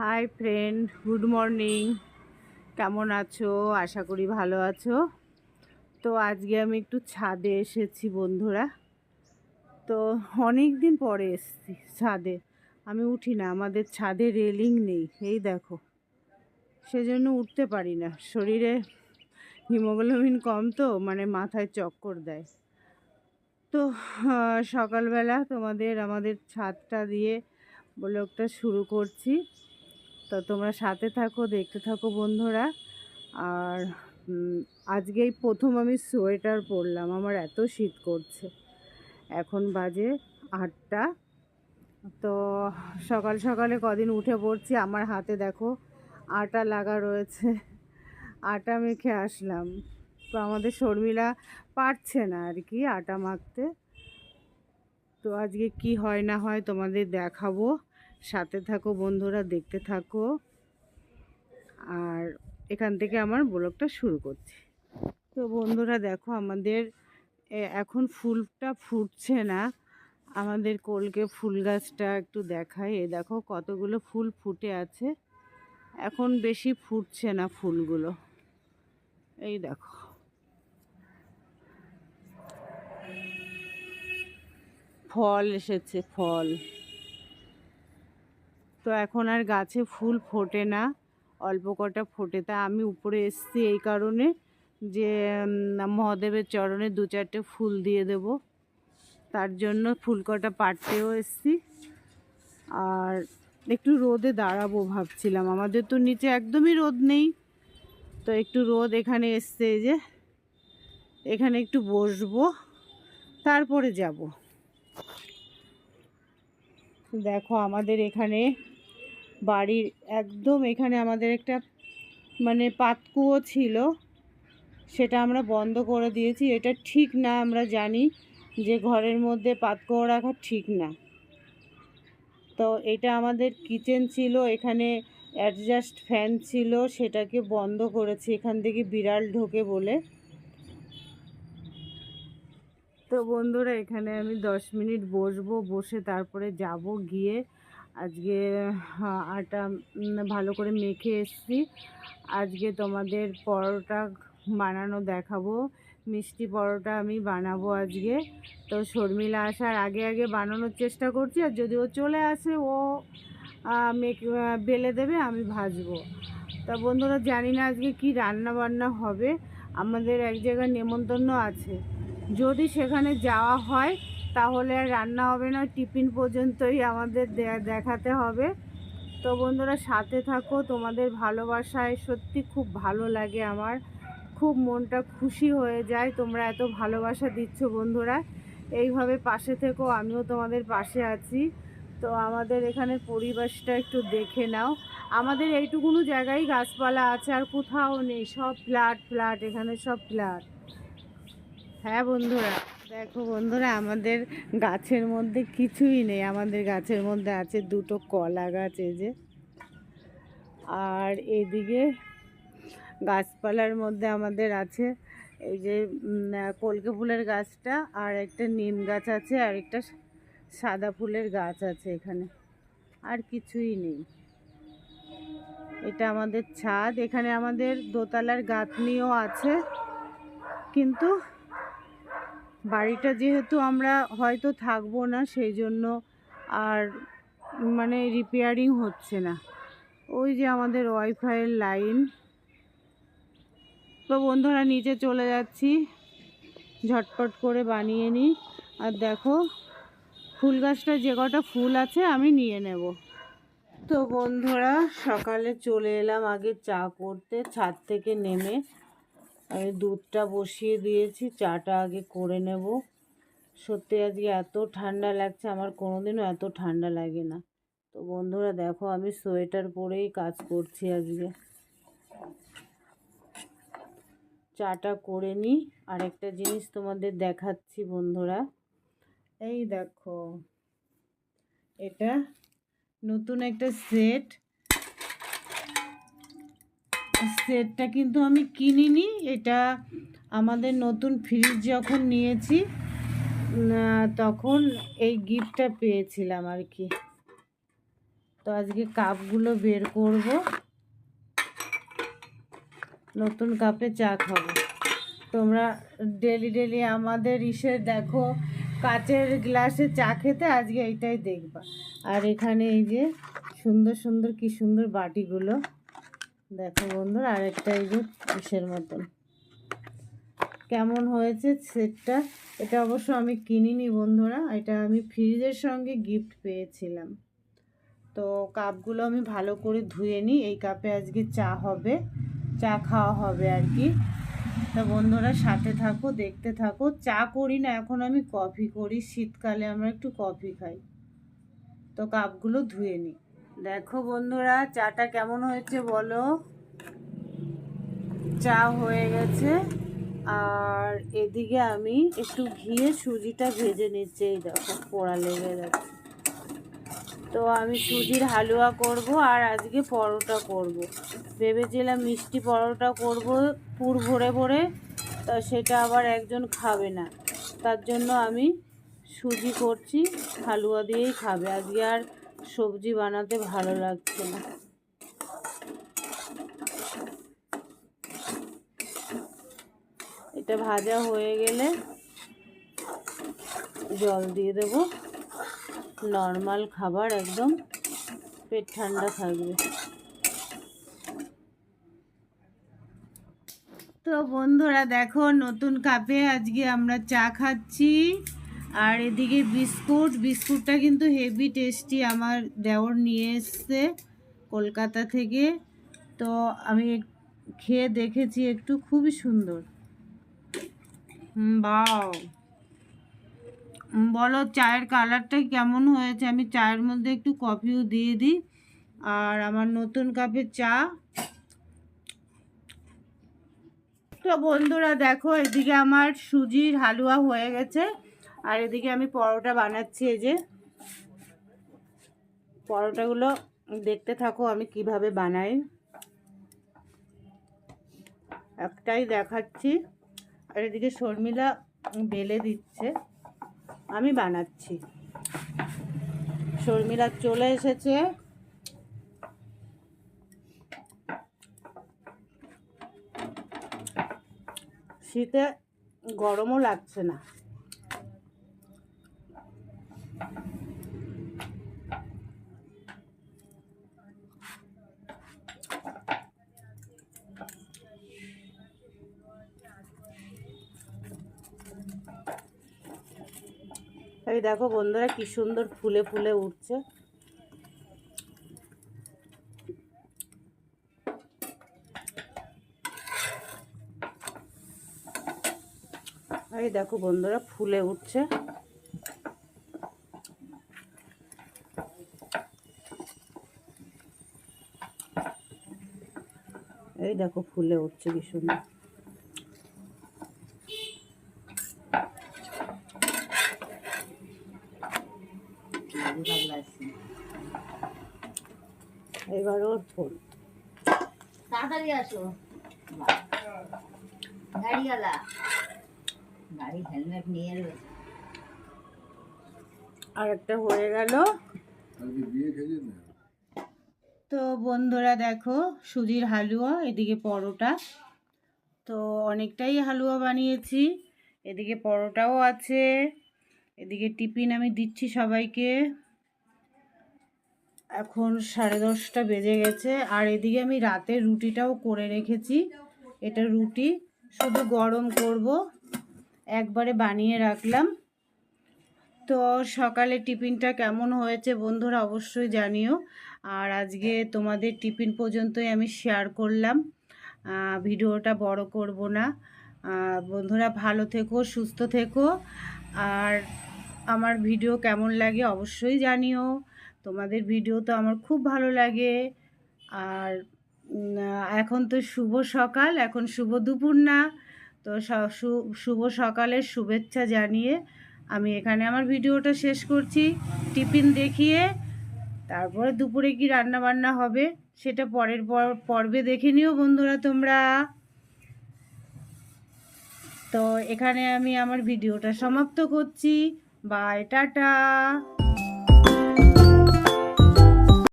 Hi friend good morning কেমন আছো? আশা করি ভালো আছো। তো আজকে আমি একটু ছাদে এসেছি, বন্ধুরা। তো অনেক দিন পরে এসেছি ছাদে। আমি উঠি না, আমাদের ছাদে রেলিং নেই, এই দেখো। সেজন্য উঠতে পারি না। শরীরে হিমোগ্লোবিন কম তো মানে মাথায় চক্কর দেয়। তো সকালবেলা তোমাদের, আমাদের ছাদটা দিয়ে ব্লগটা শুরু করছি। তো তোমরা সাথে থাকো, দেখতে থাকো বন্ধুরা। আর আজকেই প্রথম আমি সোয়েটার পরলাম, আমার এত শীত করছে। এখন বাজে আটটা। তো সকাল সকালে কদিন উঠে পড়ছি, আমার হাতে দেখো আটা লাগা রয়েছে। আটা মেখে আসলাম। তো আমাদের শর্মিলা পারছে না আর কি আটা মাখতে। তো আজকে কি হয় না হয় তোমাদের দেখাবো। সাথে থাকো, বন্ধুরা দেখতে থাকো। আর এখান থেকে আমার ব্লগটা শুরু করছি। তো বন্ধুরা দেখো, আমাদের এখন ফুলটা ফুটছে না। আমাদের কলকে ফুল গাছটা একটু দেখাই। এ দেখো, কতগুলো ফুল ফুটে আছে। এখন বেশি ফুটছে না ফুলগুলো। এই দেখো। ফল এসেছে, ফল। তো এখন আর গাছে ফুল ফোটে না, অল্প কটা ফোটে। তা আমি উপরে এসছি এই কারণে যে মহাদেবের চরণে দু চারটে ফুল দিয়ে দেব। তার জন্য ফুল কটা পাড়তেও এসছি। আর একটু রোদে দাঁড়াবো ভাবছিলাম। আমাদের তো নিচে একদমই রোদ নেই। তো একটু রোদ এখানে এসছে যে, এখানে একটু বসবো, তারপরে যাব। দেখো আমাদের এখানে বাড়ির একদম এখানে আমাদের একটা মানে পাতকুয়ো ছিল। সেটা আমরা বন্ধ করে দিয়েছি। এটা ঠিক না, আমরা জানি যে ঘরের মধ্যে পাতকুয়ো রাখা ঠিক না। তো এটা আমাদের কিচেন ছিল, এখানে অ্যাডজাস্ট ফ্যান ছিল, সেটাকে বন্ধ করেছি। এখান থেকে বিড়াল ঢোকে বলে। তো বন্ধুরা, এখানে আমি দশ মিনিট বসবো। বসে তারপরে যাব গিয়ে। আজকে আটা ভালো করে মেখে এসছি। আজকে তোমাদের পরোটা বানানো দেখাবো। মিষ্টি পরোটা আমি বানাবো আজকে। তো শর্মিলা আসার আগে আগে বানানোর চেষ্টা করছি, আর যদি ও চলে আসে, ও মেখে বেলে দেবে, আমি ভাজবো। তা বন্ধুরা, জানি না আজকে কি রান্না বান্না হবে। আমাদের এক জায়গায় নেমন্তন্ন আছে। যদি সেখানে যাওয়া হয় তাহলে রান্না হবে না, টিফিন পর্যন্তই আমাদের দেখাতে হবে। তো বন্ধুরা সাথে থাকো, তোমাদের ভালোবাসায় সত্যি খুব ভালো লাগে আমার। খুব মনটা খুশি হয়ে যায়, তোমরা এত ভালোবাসা দিচ্ছ বন্ধুরা। এইভাবে পাশে থেকো, আমিও তোমাদের পাশে আছি। তো আমাদের এখানে পরিবেশটা একটু দেখে নাও। আমাদের এইটুকুনো জায়গায় গাছপালা আছে, আর কোথাও নেই, সব ফ্ল্যাট ফ্ল্যাট, এখানে সব ফ্ল্যাট। হ্যাঁ বন্ধুরা? দেখো বন্ধুরা, আমাদের গাছের মধ্যে কিছুই নেই। আমাদের গাছের মধ্যে আছে দুটো কলা গাছ, এই যে। আর এদিকে গাছপালার মধ্যে আমাদের আছে এই যে কলকে ফুলের গাছটা, আর একটা নিম গাছ আছে, আর একটা সাদা ফুলের গাছ আছে এখানে। আর কিছুই নেই। এটা আমাদের ছাদ। এখানে আমাদের দোতলার গাঁথনিও আছে, কিন্তু বাড়িটা যেহেতু আমরা হয়তো থাকব না সেই জন্য আর মানে রিপেয়ারিং হচ্ছে না। ওই যে আমাদের ওয়াইফাইয়ের লাইন তো বন্ধুরা, নিচে চলে যাচ্ছি। ঝটপট করে বানিয়ে নিই। আর দেখো, ফুল গাছটা যে কটা ফুল আছে আমি নিয়ে নেব। তো বন্ধুরা, সকালে চলে এলাম আগে চা করতে, ছাদ থেকে নেমে। আমি দুধটা বসিয়ে দিয়েছি, চাটা আগে করে নেব। সত্যি আজকে এত ঠান্ডা লাগছে, আমার কোনোদিনও এত ঠান্ডা লাগে না। তো বন্ধুরা, দেখো আমি সোয়েটার পরেই কাজ করছি আজকে। চাটা করে নিই। আরেকটা জিনিস তোমাদের দেখাচ্ছি বন্ধুরা। এই দেখো, এটা নতুন একটা সেট। সেটটা কিন্তু আমি কিনিনি। এটা আমাদের নতুন ফ্রিজ যখন নিয়েছি তখন এই গিফটটা পেয়েছিলাম আর কি। তো আজকে কাপগুলো বের করব। নতুন কাপে চা খাব। তোমরা ডেলি ডেলি আমাদের ইসে দেখো, কাচের গ্লাসে চা খেতে আজকে এইটাই দেখবা। আর এখানে এই যে সুন্দর সুন্দর কি সুন্দর বাটিগুলো। দেখো বন্ধুরা, আরেকটা এই যে ইসের মতন। কেমন হয়েছে সেটটা? এটা অবশ্য আমি কিনিনি বন্ধুরা, এটা আমি ফ্রিজের সঙ্গে গিফট পেয়েছিলাম। তো কাপগুলো আমি ভালো করে ধুয়ে নিই, এই কাপে আজকে চা হবে, চা খাওয়া হবে আর কি। তা বন্ধুরা, সাথে থাকো, দেখতে থাকো। চা করি না, এখন আমি কফি করি, শীতকালে আমরা একটু কফি খাই। তো কাপগুলো ধুয়ে নিই। দেখো বন্ধুরা, চাটা কেমন হয়েছে বলো? চা হয়ে গেছে। আর এদিকে আমি একটু ঘিয়ে সুজিটা ভেজে নিচ্ছি, এই দেখো, পোড়া লেগে যাচ্ছে তো আমি সুজির হালুয়া করব আর আজকে পরোটা করব। ভেবেছিলাম মিষ্টি পরোটা করব পুর ভরে ভরে, তা সেটা আবার একজন খাবে না। তার জন্য আমি সুজি করছি, হালুয়া দিয়েই খাবে। আজকে আর সবজি বানাতে ভালো লাগছে না। এটা ভাজা হয়ে গেলে জল দিয়ে দেবো। নর্মাল খাবার একদম পেট ঠান্ডা থাকবে। তো বন্ধুরা দেখো নতুন কাপে আজকে আমরা চা খাচ্ছি। আর এদিকে বিস্কুট, বিস্কুটটা কিন্তু হেভি টেস্টি আমার দেওর নিয়ে এসছে কলকাতা থেকে। তো আমি খেয়ে দেখেছি একটু, খুবই সুন্দর। বাও। বলো চায়ের কালারটা কেমন হয়েছে? আমি চায়ের মধ্যে একটু কফিও দিয়ে দিই। আর আমার নতুন কাপে চা। তো বন্ধুরা দেখো, এদিকে আমার সুজির হালুয়া হয়ে গেছে। আর এদিকে আমি পরোটা বানাচ্ছি, এই যে। পরোটাগুলো দেখতে থাকো আমি কীভাবে বানাই। একটাই দেখাচ্ছি। আর এদিকে শর্মিলা বেলে দিচ্ছে। আমি বানাচ্ছি। শর্মিলা চলে এসেছে। শীতে গরমও লাগছে না। এই দেখো বন্ধুরা কি সুন্দর ফুলে ফুলে উঠছে। এই দেখো বন্ধুরা ফুলে উঠছে। এই দেখো ফুলে উঠছে কি সুন্দর। ফুল তাড়াতাড়ি আসো নিয়ে আর একটা হয়ে তো বন্ধুরা দেখো, সুজির হালুয়া, এদিকে পরোটা। তো অনেকটাই হালুয়া বানিয়েছি, এদিকে পরোটাও আছে। এদিকে টিফিন আমি দিচ্ছি সবাইকে। এখন সাড়ে দশটা বেজে গেছে। আর এদিকে আমি রাতের রুটিটাও করে রেখেছি। এটা রুটি, শুধু গরম করব। একবারে বানিয়ে রাখলাম। তো সকালে টিফিনটা কেমন হয়েছে বন্ধুরা অবশ্যই জানিও। আর আজকে তোমাদের টিফিন পর্যন্তই আমি শেয়ার করলাম। ভিডিওটা বড় করব না। বন্ধুরা ভালো থেকো, সুস্থ থেকো। আর আমার ভিডিও কেমন লাগে অবশ্যই জানিও। তোমাদের ভিডিও তো আমার খুব ভালো লাগে। আর এখন তো শুভ সকাল, এখন শুভ দুপুর না। তো শুভ সকালের শুভেচ্ছা জানিয়ে আমি এখানে আমার ভিডিওটা শেষ করছি। টিফিন দেখিয়ে তারপরে দুপুরে কি রান্না বান্না হবে সেটা পরের পর, পর্বে দেখে নিও বন্ধুরা তোমরা। তো এখানে আমি আমার ভিডিওটা সমাপ্ত করছি। Bye tata.